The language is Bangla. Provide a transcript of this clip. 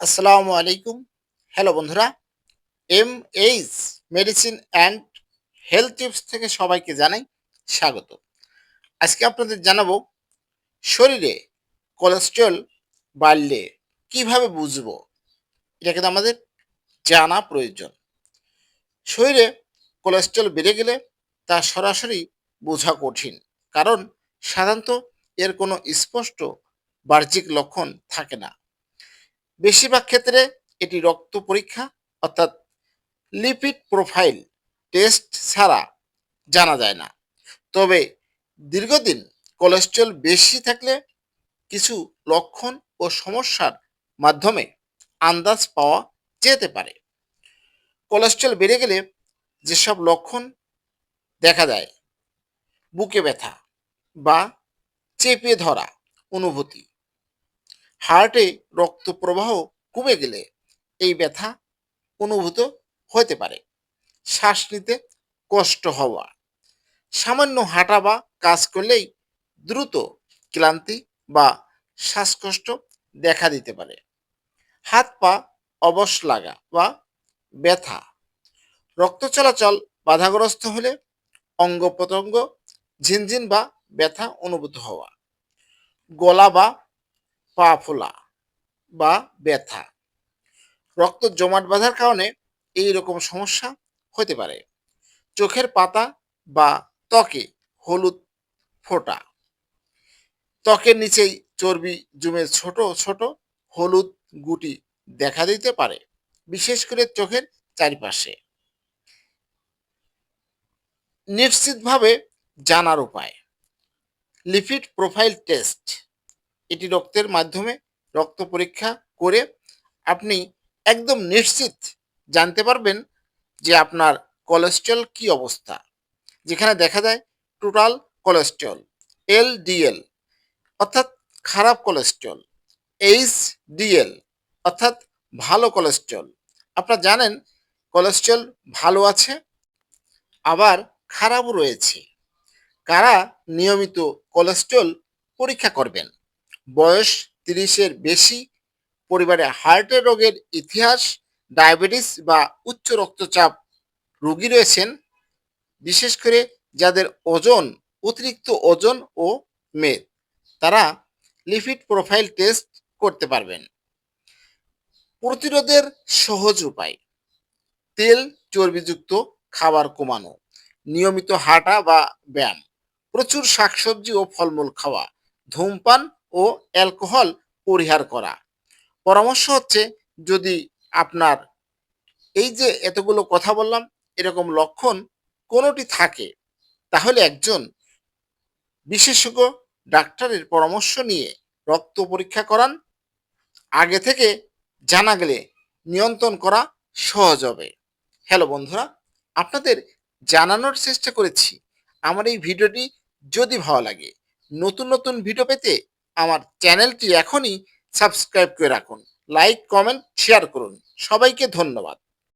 আসসালামু আলাইকুম। হ্যালো বন্ধুরা। M H medicine and health tips থেকে সবাইকে জানাই স্বাগত। আজকে আপনাদের জানাব, শরীরে কোলেস্ট্রল বাড়লে কীভাবে বুঝব? এটা কিন্তু আমাদের জানা প্রয়োজন। শরীরে কোলেস্ট্রল বেড়ে গেলে তা সরাসরি বোঝা কঠিন, কারণ সাধারণত এর কোনো স্পষ্ট বাহ্যিক লক্ষণ থাকে না। বেশিরভাগ ক্ষেত্রে এটি রক্ত পরীক্ষা, অর্থাৎ লিপিড প্রোফাইল টেস্ট ছাড়া জানা যায় না। তবে দীর্ঘদিন কোলেস্ট্রল বেশি থাকলে কিছু লক্ষণ ও সমস্যার মাধ্যমে আন্দাজ পাওয়া যেতে পারে। কোলেস্ট্রল বেড়ে গেলে যেসব লক্ষণ দেখা যায় বুকে ব্যথা বা চেপে ধরা, অনুভূতি হার্টে রক্ত প্রবাহ কমে গেলে এই ব্যথা অনুভূত হতে পারে। শ্বাস নিতে কষ্ট হওয়া, সামান্য হাঁটা বা কাজ করলেই দ্রুত ক্লান্তি বা শ্বাসকষ্ট দেখা দিতে পারে। হাত পা অবশ লাগা বা ব্যথা, রক্ত চলাচল বাধাগ্রস্ত হলে অঙ্গ প্রত্যঙ্গ ঝিনঝিন বা ব্যথা অনুভূত হওয়া, গলা বা পা ফোলা বা ব্যথা। রক্ত জমাট বাঁধার কারণে এই রকম সমস্যা হতে পারে। চোখের পাতা বা ত্বকে হলুদ ফোঁটা। ত্বকের নিচেই চর্বি জমে ছোট ছোট হলুদ গুটি দেখা দিতে পারে, বিশেষ করে চোখের চারিপাশে। নিশ্চিতভাবে জানার উপায়। লিপিড প্রোফাইল টেস্ট এটি রক্তের মাধ্যমে রক্ত পরীক্ষা করে আপনি একদম নিশ্চিত জানতে পারবেন যে আপনার কোলেস্ট্রল কি অবস্থা। যেখানে দেখা যায় টোটাল কোলেস্ট্রল এল ডিএল অর্থাৎ খারাপ কোলেস্ট্রল এইচ ডিএল অর্থাৎ ভালো কোলেস্ট্রল আপনারা জানেন কোলেস্ট্রল ভালো আছে, আবার খারাপও রয়েছে। কারা নিয়মিত কোলেস্ট্রল পরীক্ষা করবেন? বয়স তিরিশের বেশি, পরিবারে হার্টের রোগের ইতিহাস ডায়াবেটিস বা উচ্চ রক্তচাপ রোগী রয়েছেন, বিশেষ করে যাদের ওজন, অতিরিক্ত ওজন ও মেদ, তারা লিপিড প্রোফাইল টেস্ট করতে পারবেন। প্রতিরোধের সহজ উপায়, তেল চর্বিযুক্ত খাবার কমানো, নিয়মিত হাঁটা বা ব্যায়াম, প্রচুর শাকসবজি ও ফলমূল খাওয়া, ধূমপান ও অ্যালকোহল পরিহার করা। পরামর্শ হচ্ছে যদি আপনার এই যে এতগুলো কথা বললাম, এরকম লক্ষণ কোনোটি থাকে, তাহলে একজন বিশেষজ্ঞ ডাক্তারের পরামর্শ নিয়ে রক্ত পরীক্ষা করান। আগে থেকে জানা গেলে নিয়ন্ত্রণ করা সহজ হবে। হ্যালো বন্ধুরা, আপনাদের জানানোর চেষ্টা করেছি। আমার এই ভিডিওটি যদি ভালো লাগে, নতুন নতুন ভিডিও পেতে আমার চ্যানেলটি এখনই সাবস্ক্রাইব করে রাখুন। লাইক কমেন্ট শেয়ার করুন। সবাইকে ধন্যবাদ।